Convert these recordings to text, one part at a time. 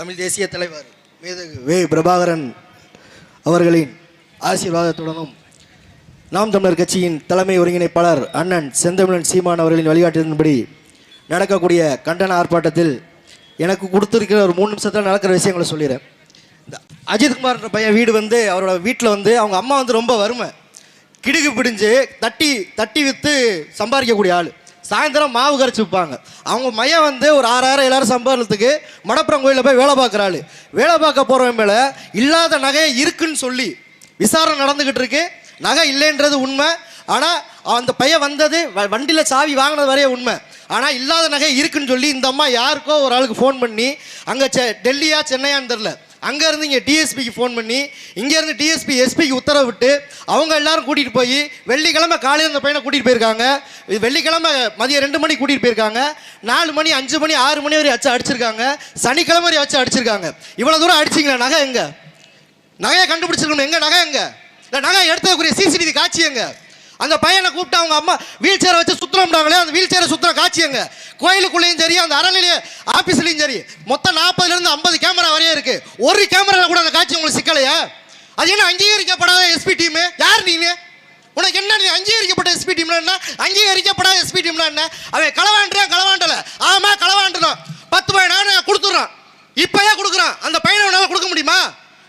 தமிழ் தேசிய தலைவர் மேதகு வே பிரபாகரன் அவர்களின் ஆசீர்வாதத்துடனும் நாம் தமிழர் கட்சியின் தலைமை ஒருங்கிணைப்பாளர் அண்ணன் செந்தமிழன் சீமான் அவர்களின் வழிகாட்டின்படி நடக்கக்கூடிய கண்டன ஆர்ப்பாட்டத்தில் எனக்கு கொடுத்துருக்கிற ஒரு மூணு நிமிஷத்தில் நடக்கிற விஷயங்களை சொல்லிடுறேன். இந்த அஜித்குமார்ன்ற பையன் வீடு வந்து அவரோட வீட்டில் வந்து அவங்க அம்மா வந்து ரொம்ப வறுமை. கிடுகு பிடிஞ்சு தட்டி தட்டி விற்று சம்பாதிக்கக்கூடிய ஆள். சாயந்தரம் மாவு கரைச்சி விற்பாங்க அவங்க மையம் வந்து ஒரு ஆறாயிரம் ஏழாயிரம் சம்பாதத்துக்கு மடப்புறம் கோயிலில் போய் வேலை பார்க்குற ஆள் வேலை பார்க்க போகிறவன் மேலே இல்லாத நகையை இருக்குன்னு சொல்லி விசாரணை நடந்துக்கிட்டு இருக்கு. நகை இல்லைன்றது உண்மை. ஆனால் அந்த பையன் வந்தது வ- வண்டியில் சாவி வாங்கினது வரைய உண்மை. ஆனால் இல்லாத நகை இருக்குன்னு சொல்லி இந்த அம்மா யாருக்கோ ஒரு ஆளுக்கு ஃபோன் பண்ணி அங்கே செ டெல்லியா சென்னையான்னு தெரில அங்கேருந்து இங்கே டிஎஸ்பிக்கு ஃபோன் பண்ணி இங்கேருந்து டிஎஸ்பி எஸ்பிக்கு உத்தரவு விட்டு அவங்க எல்லாரும் கூட்டிகிட்டு போய் வெள்ளிக்கிழமை காலையில் அந்த பையனை கூட்டிகிட்டு போயிருக்காங்க. வெள்ளிக்கிழமை மதியம் ரெண்டு மணிக்கு கூட்டிகிட்டு போயிருக்காங்க. நாலு மணி அஞ்சு மணி ஆறு மணி வரை அச்சா அடிச்சிருக்காங்க. சனிக்கிழமை வரை வச்சு அடிச்சிருக்காங்க. இவ்வளோ தூரம் அடிச்சிங்களா நகை எங்கே? நகையை கண்டுபிடிச்சிருக்கணும். எங்கே நகை எங்கே? இல்லை நகை எடுத்ததுக்குரிய சிசிடிவி காட்சி எங்கே? அந்த பையனை கூப்பிட்டு அவங்க அம்மா வீல் சேரை வச்சு சுத்தணும்னாங்களே அந்த வீல் சேரை சுத்துற காட்சி எங்க? கோயிலுக்குள்ளேயும் சரி அந்த அறநிலைய ஆபீஸ்லயும் சரி மொத்தம் நாற்பதுல இருந்து ஐம்பது கேமரா வரையும் இருக்கு. ஒரு கேமரால கூட அந்த காட்சி உங்களுக்கு சிக்கலையா? அது என்ன அங்கீகரிக்கப்படாத எஸ்பி டீம் யார் நீங்க? உனக்கு என்ன நீ அங்கீகரிக்கப்பட்ட எஸ்பி டீம்ல என்ன? அங்கீகரிக்கப்படாத எஸ்பி டீம்னா என்ன? அவன் களவாண்டுறான் களவாண்டல. ஆமா களவாண்டுறான் பத்து பையன் நான் கொடுத்துட்றான். இப்பயே கொடுக்குறான். அந்த பையனை உன்னால கொடுக்க முடியுமா?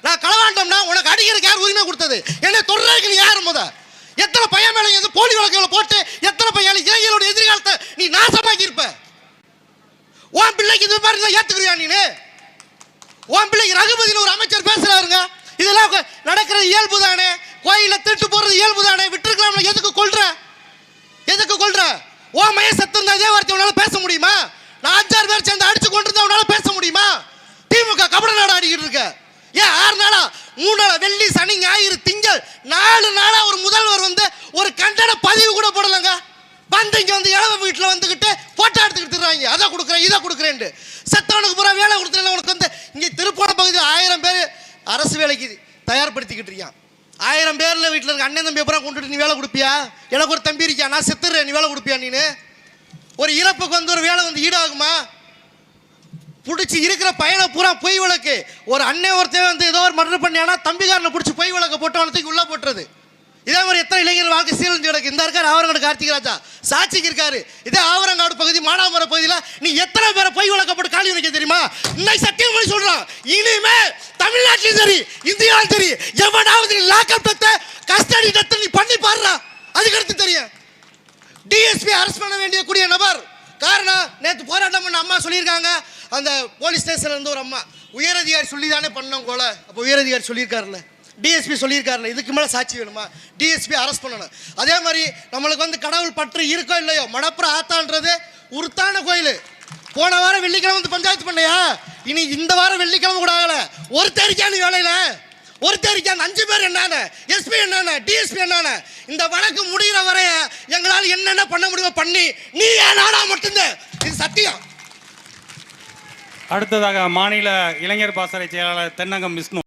நான் களவாண்டோம்னா உனக்கு அடிக்கிறதுக்கு யார் உரிமை கொடுத்தது. என்ன தொடர்றதுக்கு நீ யார் முதல் எத்தனை பையன் மேலே இருந்து போலி வழக்குகளை போட்டு எத்தனை பையன் இளைஞரோட எதிர்காலத்தை நீ நாசமாக்கி இருப்ப உன் பிள்ளைக்கு இது மாதிரி இருந்தா ஏத்துக்கிறியா நீனு? உன் பிள்ளைக்கு ரகுபதியில் ஒரு அமைச்சர் பேசுறாருங்க இதெல்லாம் நடக்கிறது இயல்பு தானே. கோயில திருட்டு போறது இயல்பு தானே. விட்டுருக்கலாம் எதுக்கு கொள்ற எதுக்கு கொள்ற ஓ மைய சத்தம் தான் இதே வார்த்தை உன்னால பேச முடியுமா? நான் அஞ்சாறு பேர் சேர்ந்து அடிச்சு கொண்டிருந்தா உன்னால பேச முடியுமா? திமுக கபட நாடு ஆடிக்கிட்டு இருக்க. ஏன் ஆறு நாளா? மூணு நாளா? வெள்ளி சனி ஞாயிறு நாலு நாளாக ஒரு முதல்வர் வந்து ஒரு கண்டன பதிவு கூட போடலங்க. வந்து இங்கே வந்து இளவ வீட்டில் வந்துக்கிட்டு போட்டோ எடுத்துக்கிட்டு தருவாங்க அதை கொடுக்குறேன் இதை கொடுக்குறேன்ட்டு. செத்தவனுக்கு பூரா வேலை கொடுத்துறேன் உனக்கு வந்து இங்கே திருப்போண பகுதியில் ஆயிரம் பேர் அரசு வேலைக்கு தயார்படுத்திக்கிட்டு இருக்கான் ஆயிரம் பேரில் வீட்டில் இருக்க அண்ணன் தம்பி அப்புறம் கொண்டுட்டு நீ வேலை கொடுப்பியா? எனக்கு ஒரு தம்பி இருக்கியா? நான் செத்துறேன் நீ வேலை கொடுப்பியா நீனு? ஒரு இறப்புக்கு வந்து ஒரு வேலை வந்து ஈடாகுமா? பிடிச்சி இருக்கிற பையனை பூரா பொய் விளக்கு. ஒரு அண்ணன் ஒருத்தன் வந்து ஏதோ மர்டர் பண்ணியானா தம்பிக்காரனை பிடிச்சி பொய் வழக்கு போட்டு அவனத்துக்கு உள்ள போட்டுறது. இதே மாதிரி எத்தனை இளைஞர் வாழ்க்கை சீரழிஞ்சு கிடக்கு. இந்த இருக்காரு ஆவரங்காடு கார்த்திக் ராஜா. சாட்சிக்கு இருக்காரு. இதே ஆவரங்காடு பகுதி மானாமர பகுதியில் நீ எத்தனை பேரை பொய் வழக்க போட்டு காலி வைக்க தெரியுமா? இன்னைக்கு சத்தியம் பண்ணி சொல்றான். இனிமே தமிழ்நாட்டிலும் சரி இந்தியாவிலும் சரி எவனாவது லாக்அப் டெத்த கஸ்டடி டெத்த நீ பண்ணி பாடுறா அதுக்கடுத்து தெரியும். டிஎஸ்பி அரெஸ்ட் பண்ண வேண்டிய கூடிய நபர். காரணம் நேற்று போராட்டம் பண்ண அம்மா சொல்லியிருக்காங்க. அந்த போலீஸ் ஸ்டேஷன்ல இருந்து ஒரு அம்மா. உயரதிகாரி சொல்லி தானே பண்ணோம் கொலை. அப்போ உயரதிகாரி சொல்லியிருக்காருல்ல. டிஎஸ்பி சொல்லியிருக்காருல்ல. இதுக்கு மேலே சாட்சி வேணுமா? டிஎஸ்பி அரெஸ்ட் பண்ணணும். அதே மாதிரி நம்மளுக்கு வந்து கடவுள் பற்று இருக்கோ இல்லையோ மடப்புற ஆத்தான்றது உருத்தான கோயில். போன வாரம் வெள்ளிக்கிழமை வந்து பஞ்சாயத்து பண்ணையா? இனி இந்த வாரம் வெள்ளிக்கிழமை கூட ஆகல. ஒரு தேரிக்கான வேலையில ஒரு அஞ்சு பேர் என்னென்ன? எஸ்பி என்னென்ன? டிஎஸ்பி என்னென்ன? இந்த வழக்கு முடிகிற வரைய எங்களால் என்னென்ன பண்ண முடியுமோ பண்ணி நீ ஏன் நானா மட்டும்தான்? இது சத்தியம். அடுத்ததாக மாநில இளைஞர் பாசறை செயலாளர் தென்னகம் விஷ்ணு.